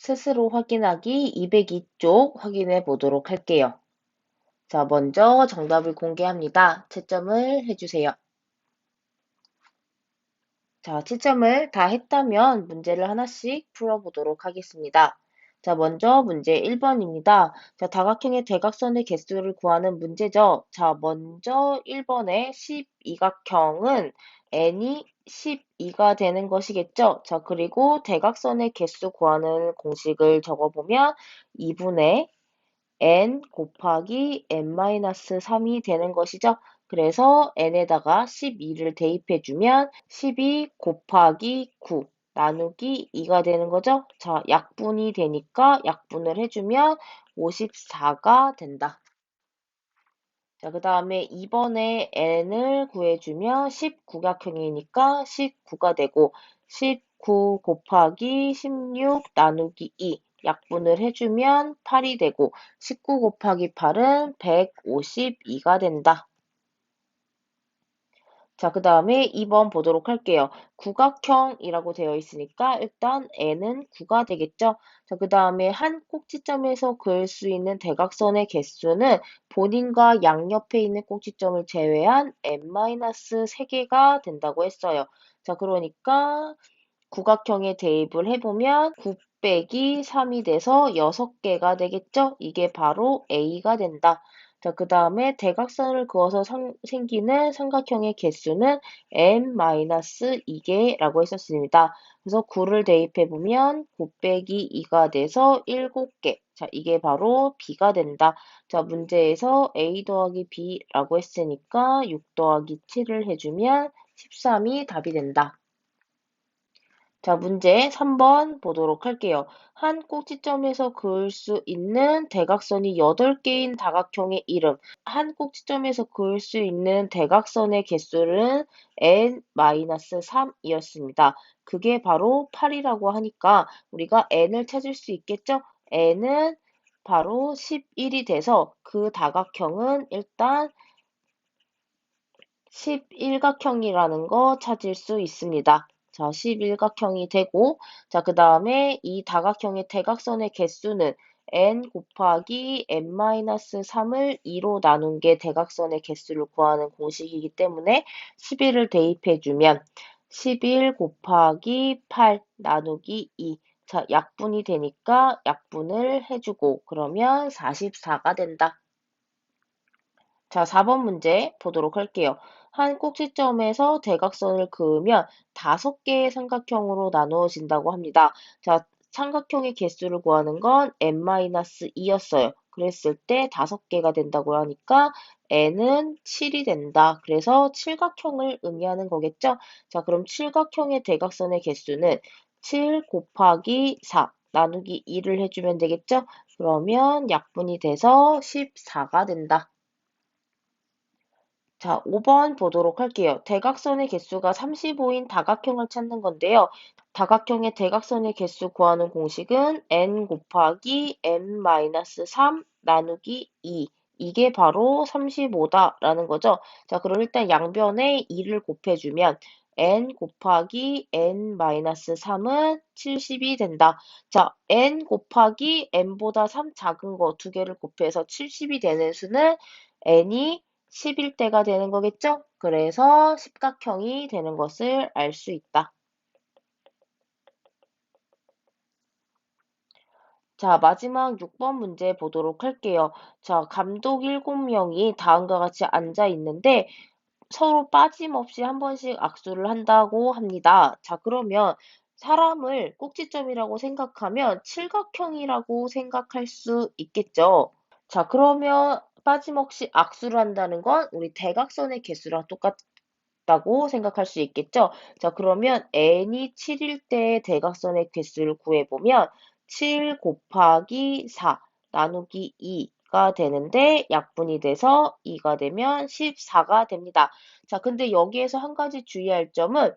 스스로 확인하기 202쪽 확인해 보도록 할게요. 자, 먼저 정답을 공개합니다. 채점을 해주세요. 자, 채점을 다 했다면 문제를 하나씩 풀어보도록 하겠습니다. 자, 먼저 문제 1번입니다. 자, 다각형의 대각선의 개수를 구하는 문제죠. 자, 먼저 1번의 12각형은 n이 12가 되는 것이겠죠. 자, 그리고 대각선의 개수 구하는 공식을 적어보면 2분의 n 곱하기 n-3이 되는 것이죠. 그래서 n에다가 12를 대입해주면 12 곱하기 9 나누기 2가 되는 거죠. 자, 약분이 되니까 약분을 해주면 54가 된다. 자, 그 다음에 2번에 n을 구해주면 19각형이니까 19가 되고 19 곱하기 16 나누기 2 약분을 해주면 8이 되고 19 곱하기 8은 152가 된다. 자, 그 다음에 2번 보도록 할게요. 구각형이라고 되어 있으니까 일단 n은 9가 되겠죠. 자, 그 다음에 한 꼭지점에서 그을 수 있는 대각선의 개수는 본인과 양옆에 있는 꼭지점을 제외한 n-3개가 된다고 했어요. 자, 그러니까 구각형에 대입을 해보면 9 빼기 3이 돼서 6개가 되겠죠? 이게 바로 A가 된다. 자, 그 다음에 대각선을 그어서 상, 생기는 삼각형의 개수는 n-2개라고 했었습니다. 그래서 9를 대입해보면 9 빼기 2가 돼서 7개. 자, 이게 바로 B가 된다. 자, 문제에서 A 더하기 B라고 했으니까 6 더하기 7을 해주면 13이 답이 된다. 자, 문제 3번 보도록 할게요. 한 꼭지점에서 그을 수 있는 대각선이 8개인 다각형의 이름. 한 꼭지점에서 그을 수 있는 대각선의 개수는 n-3이었습니다. 그게 바로 8이라고 하니까 우리가 n을 찾을 수 있겠죠? n은 바로 11이 돼서 그 다각형은 일단 11각형이라는 거 찾을 수 있습니다. 자, 11각형이 되고, 자, 그 다음에 이 다각형의 대각선의 개수는 n 곱하기 n-3을 2로 나눈 게 대각선의 개수를 구하는 공식이기 때문에 11을 대입해주면 11 곱하기 8 나누기 2. 자, 약분이 되니까 약분을 해주고, 그러면 44가 된다. 자, 4번 문제 보도록 할게요. 한 꼭지점에서 대각선을 그으면 다섯 개의 삼각형으로 나누어진다고 합니다. 자, 삼각형의 개수를 구하는 건 n-2였어요. 그랬을 때 다섯 개가 된다고 하니까 n은 7이 된다. 그래서 칠각형을 의미하는 거겠죠? 자, 그럼 칠각형의 대각선의 개수는 7 곱하기 4 나누기 2를 해주면 되겠죠? 그러면 약분이 돼서 14가 된다. 자, 5번 보도록 할게요. 대각선의 개수가 35인 다각형을 찾는 건데요. 다각형의 대각선의 개수 구하는 공식은 n 곱하기 n-3 나누기 2. 이게 바로 35다라는 거죠. 자, 그럼 일단 양변에 2를 곱해주면 n 곱하기 n-3은 70이 된다. 자, n 곱하기 n보다 3 작은 거 두 개를 곱해서 70이 되는 수는 n이 11대가 되는 거겠죠? 그래서 십각형이 되는 것을 알 수 있다. 자, 마지막 6번 문제 보도록 할게요. 자, 감독 7명이 다음과 같이 앉아 있는데 서로 빠짐없이 한 번씩 악수를 한다고 합니다. 자, 그러면 사람을 꼭지점이라고 생각하면 칠각형이라고 생각할 수 있겠죠. 자, 그러면 빠짐없이 악수를 한다는 건 우리 대각선의 개수랑 똑같다고 생각할 수 있겠죠? 자, 그러면 n이 7일 때의 대각선의 개수를 구해보면 7 곱하기 4 나누기 2가 되는데 약분이 돼서 2가 되면 14가 됩니다. 자, 근데 여기에서 한 가지 주의할 점은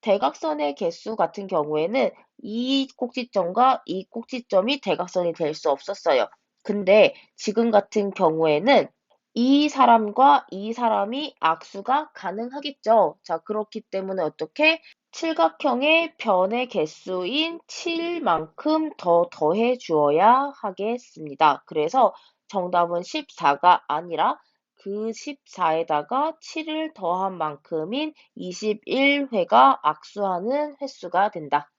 대각선의 개수 같은 경우에는 이 꼭지점과 이 꼭지점이 대각선이 될 수 없었어요. 근데 지금 같은 경우에는 이 사람과 이 사람이 악수가 가능하겠죠. 자, 그렇기 때문에 어떻게 칠각형의 변의 개수인 7만큼 더 더해 주어야 하겠습니다. 그래서 정답은 14가 아니라 그 14에다가 7을 더한 만큼인 21회가 악수하는 횟수가 된다.